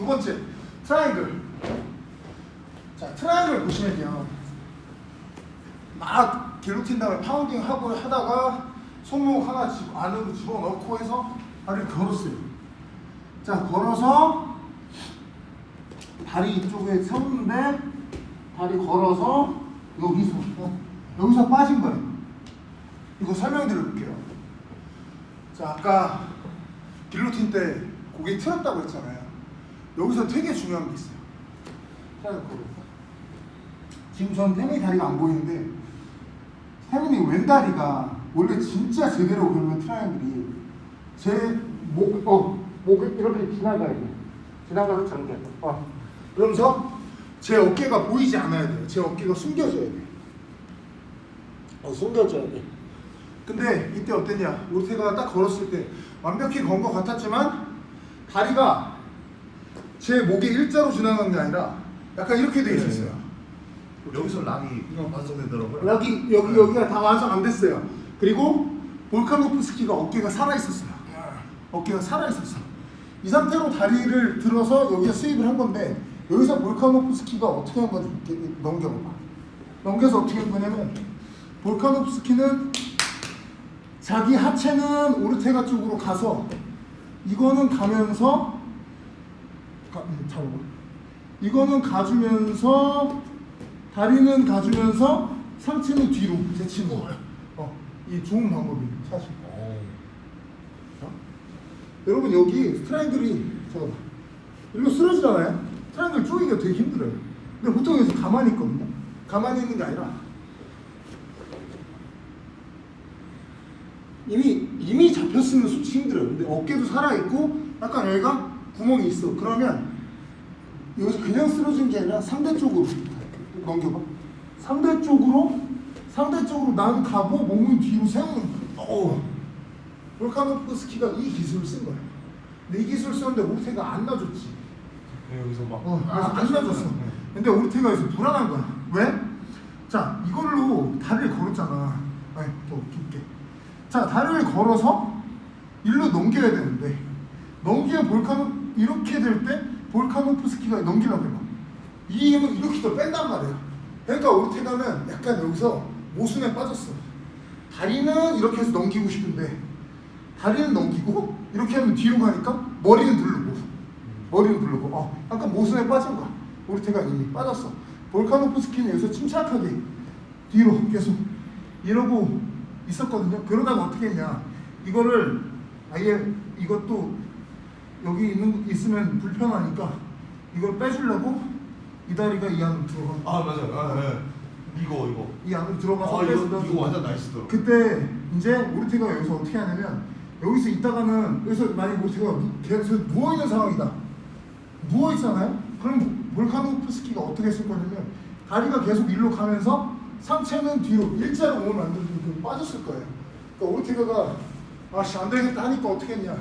두 번째 트라이앵글. 자 트라이앵글 보시면요. 막 길로틴 다음에 파운딩 하고 하다가 손목 하나 집 안으로 집어넣고 해서 다리를 걸었어요. 자 걸어서 다리 이쪽에 세웠는데 다리 걸어서 여기서 어, 여기서 빠진 거예요. 이거 설명드려볼게요. 자 아까 길로틴 때 고개 틀었다고 했잖아요. 여기서 되게 중요한 게 있어요. 지금 전 태민이 다리가 안 보이는데 태민이 왼다리가 원래 진짜 제대로 그러면 트라이앵글이 제목 어, 목을 이렇게 지나가야 돼. 지나가서 잠겨. 어. 그러면서 제 어깨가 보이지 않아야 돼요. 제 어깨가 숨겨져야 돼. 어, 숨겨져야 돼. 근데 이때 어땠냐? 오르테가 딱 걸었을 때 완벽히 건 것 같았지만 다리가 제 목에 일자로 지나간 게 아니라 약간 이렇게 돼 있었어요. 여기서 락이 완성되더라고요. 여기 여기 여기가 다 완성 안 됐어요. 그리고 볼카노프스키가 어깨가 살아 있었어요. 어깨가 살아 있었어. 이 상태로 다리를 들어서 여기서 스윕을 한 건데 여기서 볼카노프스키가 어떻게 한 건지 넘겨봐. 넘겨서 어떻게 한 거냐면 볼카노프스키는 자기 하체는 오르테가 쪽으로 가서 이거는 가면서 가, 음, 잡아봐. 이거는 가주면서 다리는 가주면서 상체는 뒤로 제치는 거예요. 어, 이 좋은 방법이에요, 사실. 자, 여러분 여기 스트라이앵글이 잠깐만 이리로 쓰러지잖아요. 스트라이앵글 쪼이기가 되게 힘들어요. 근데 보통 여기서 가만히 있거든요. 가만히 있는 게 아니라 이미 이미 잡혔으면 솔직히 힘들어요. 근데 어깨도 살아 있고 약간 여기가 구멍이 있어. 그러면 여기서 그냥 쓰러진 게 아니라 상대 쪽으로 넘겨봐. 상대 쪽으로 상대 쪽으로 난 가고 몸을 뒤로 세우는. 어. 볼카노프스키가 이 기술을 쓴 거야. 근데 이 기술 썼는데 오르테가 안 놔줬지. 네, 여기서 막 어, 그래서 안 놔줬어. 근데 오르테가 여기서 불안한 거야. 왜? 자, 이걸로 다리를 걸었잖아. 아니, 더 깊게. 자, 다리를 걸어서 일로 넘겨야 되는데 넘기면 볼카노 이렇게 될 때 볼카노프스키가 넘기려고 해봐. 이 힘은 이렇게 더 뺀단 말이야. 그러니까 오르테가는 약간 여기서 모순에 빠졌어. 다리는 이렇게 해서 넘기고 싶은데 다리는 넘기고 이렇게 하면 뒤로 가니까 머리는 누르고 머리는 누르고 어 약간 모순에 빠진 거야. 오르테가 이미 빠졌어. 볼카노프스키는 여기서 침착하게 뒤로 계속 이러고 있었거든요. 그러다가 어떻게 했냐? 이거를 아예 이것도 여기 있는 있으면 불편하니까 이걸 빼주려고 이 다리가 이 안으로 들어가. 아 맞아요. 아, 네. 이거 이거. 이 안으로 들어가서 아 이거. 이거 완전 나이스더라고. 그때 이제 오르테가 여기서 어떻게 하냐면 여기서 있다가는 여기서 만약 오르테가 누- 계속 누워 있는 상황이다. 누워 있잖아요. 그럼 볼카노프스키가 어떻게 했을 거냐면 다리가 계속 일로 가면서 상체는 뒤로 일자로 몸을 만들고 빠졌을 거예요. 그러니까 오르테가가 아씨 안 되겠다 하니까 어떻게 했냐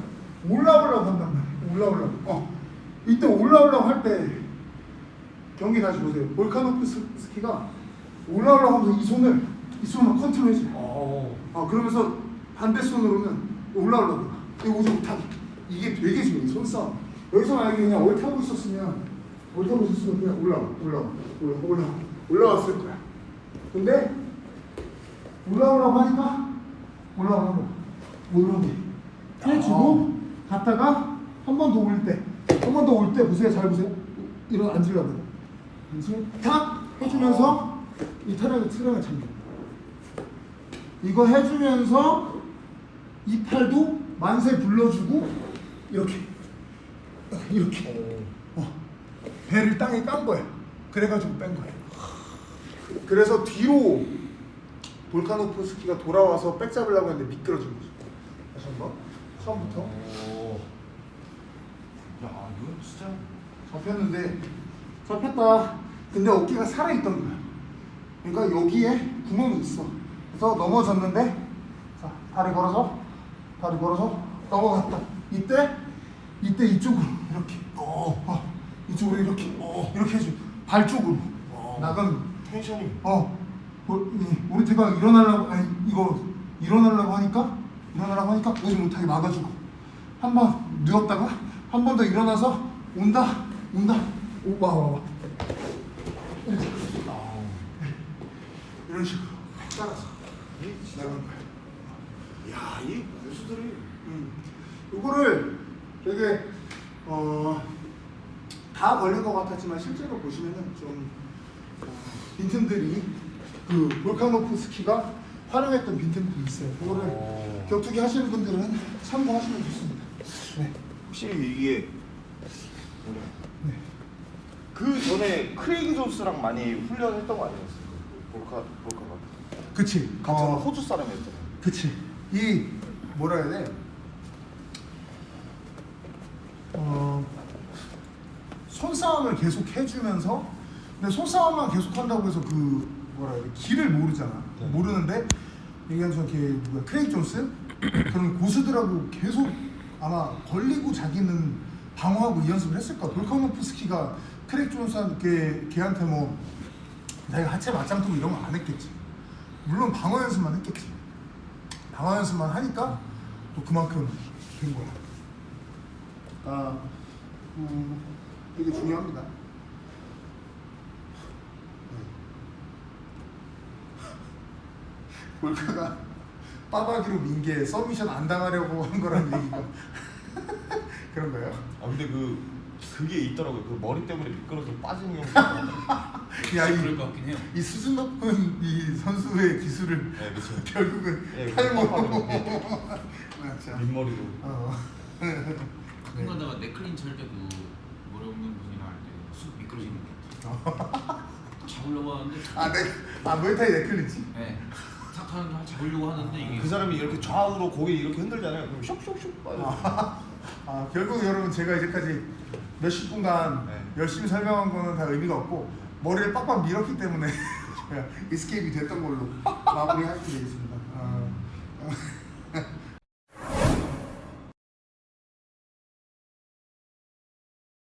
올라오려고 한단 말이에요. 올라오려고. 어 이때 올라오려고 할 때 경기 다시 보세요. 볼카노프 스키가 올라오려고 하면서 이 손을 이 손을 컨트롤 해줘요. 어. 어 그러면서 반대 손으로는 올라오려고 이거 오지 못하게 이게 되게 중요해 손싸움 여기서 만약에 그냥 옳다고 있었으면 옳다고 있었으면 그냥 올라와 올라와 올라 올라 올라왔을 거야 근데 올라오라고 하니까 올라오는 거야 올라오게 해주고 갔다가 한 번 더 올 때 한 번 더 올 때 보세요. 잘 보세요. 이런 앉으려고. 앉으면 탁 해주면서 이 타락을 트랑을 거야 이거 해주면서 이 팔도 만세 불러주고 이렇게. 이렇게. 어, 배를 땅에 깐 거야. 그래가지고 뺀 거야. 그래서 뒤로 볼카노프스키가 돌아와서 백 잡으려고 했는데 미끄러진 거죠. 다시 한번. 처음부터 이거 진짜. 잡혔는데 잡혔다. 근데 어깨가 살아 있던 거야. 그러니까 여기에 구멍이 있어. 그래서 넘어졌는데 자 다리 걸어서 다리 걸어서 넘어갔다. 이때 이때 이쪽으로 이렇게 어, 어 이쪽으로 이렇게 어 이렇게 해줘. 발 쪽으로 어. 나가면 텐션이. 어 볼- 이 오르테가 일어나려고 아니 이거 일어나려고 하니까 일어나려고 하니까 오지 못하게 막아주고 한번 누웠다가 한 번 더 일어나서 온다 온다. 오, 와, 와, 와. 아우. 이런 식으로 따라서 지나가는 거야. 야, 이 고수들이, 음, 요거를 되게 어, 다 걸린 것 같았지만 실제로 보시면은 좀 어, 빈틈들이 그 볼카노프스키가 활용했던 빈틈들이 있어요. 그거를 오. 격투기 하시는 분들은 참고하시면 좋습니다. 네. 혹시 이게 뭐냐? 네. 그 전에 크레이그 존스랑 많이 훈련했던 거 아니었어요? 그 볼카 볼카가 그치. 같은 어, 호주 사람이었잖아요. 그치. 이 뭐라 해야 돼? 어, 손싸움을 계속 해주면서 근데 손싸움만 계속 한다고 해서 그 뭐라 해야 돼? 길을 모르잖아. 네. 모르는데 얘기한 저걔 누구야? 크레이 존스 그런 고수들하고 계속 아마 걸리고 자기는 방어하고 이 연습을 했을 거야. 볼카노프스키가 크레이 존스한테 걔한테 뭐 자기가 하체 맞짱 뜨고 이런 거 안 했겠지. 물론 방어 연습만 했겠지. 방어 연습만 하니까 또 그만큼 된 거야. 아, 음, 되게 중요합니다. 네. 볼카가 빠바기로 민게 서미션 안 당하려고 한 거라는 얘기가 그런가요? 아 근데 그 그게 있더라고요. 그 머리 때문에 미끄러져 빠지는 경우. 야, 그럴 이, 것 같긴 해요. 이 수준 높은 이 선수의 기술을 네, 그렇죠. 결국은 예, 탈모. 빡빡하고. 맞아. 민머리로. 어. 가끔 가다가 네클린 찰 때도 머리 없는 분이랑 할때쑥 미끄러지는 것 같아요. 잡으려고 하는데 아, 네. 아, 무에타이 네클리지. 네. 탁 하는 잡으려고 하는데 이게 그 사람이 이렇게 좌우로 고개 이렇게 흔들잖아요. 그럼 쇽쇽쇽 빠져. 아, 아, 결국 여러분 제가 이제까지 몇십 분간 네. 열심히 설명한 거는 다 의미가 없고 머리를 빡빡 밀었기 때문에 제가 이스케이프이 됐던 걸로 마무리하게 되겠습니다. 아, 아,